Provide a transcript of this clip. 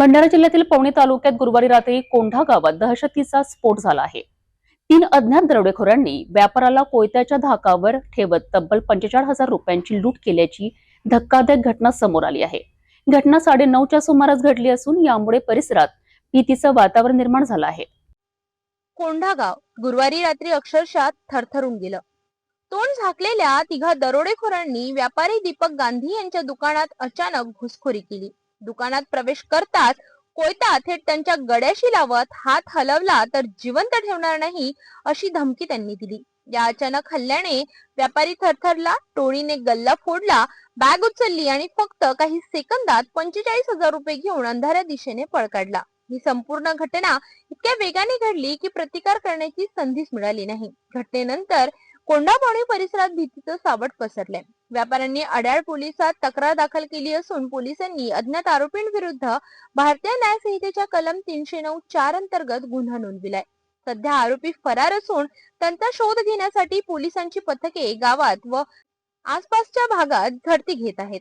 भंडारा जिल्ह्यातील पवणे तालुक्यात गुरुवारी रात्री कोंढा गावात दहशतीचा स्फोट झाला आहे. तीन अज्ञात दरोडेखोरांनी व्यापाराला कोयत्याच्या धाकावर ठेवत तब्बल पंचेचाळीस हजार रुपयांची लूट केल्याची धक्कादायक घटना समोर आली आहे. घटना साडेनऊच्या सुमारास घडली असून यामुळे परिसरात भीतीचं वातावरण निर्माण झालं आहे. कोंढा गाव गुरुवारी रात्री अक्षरशः थरथरून गेलं. तोंड झाकलेल्या तिघा दरोडेखोरांनी व्यापारी दीपक गांधी यांच्या दुकानात अचानक घुसखोरी केली. दुकानात प्रवेश करताच कोयता थेट त्यांच्या गड्याशी लावत हात हलवला तर जिवंत ठेवणार नाही अशी धमकी त्यांनी दिली. या अचानक हल्ल्याने व्यापारी थरथरला टोळीने गल्ला फोडला बॅग उचलली आणि फक्त काही सेकंदात पंचेचाळीस हजार रुपये घेऊन अंधाऱ्या दिशेने पळ काढला. ही संपूर्ण घटना इतक्या वेगाने घडली की प्रतिकार करण्याची संधीच मिळाली नाही. घटनेनंतर कोंडापाणी परिसरात भीतीचं सावट पसरलंय व्यापाऱ्यांनी अड्याळ पोलिसात तक्रार दाखल केली असून पोलिसांनी अज्ञात आरोपींविरुद्ध भारतीय न्याय संहितेच्या कलम तीनशे नऊ चार अंतर्गत गुन्हा नोंदविलाय. सध्या आरोपी फरार असून त्यांचा शोध घेण्यासाठी पोलिसांची पथके गावात व आसपासच्या भागात झडती घेत आहेत.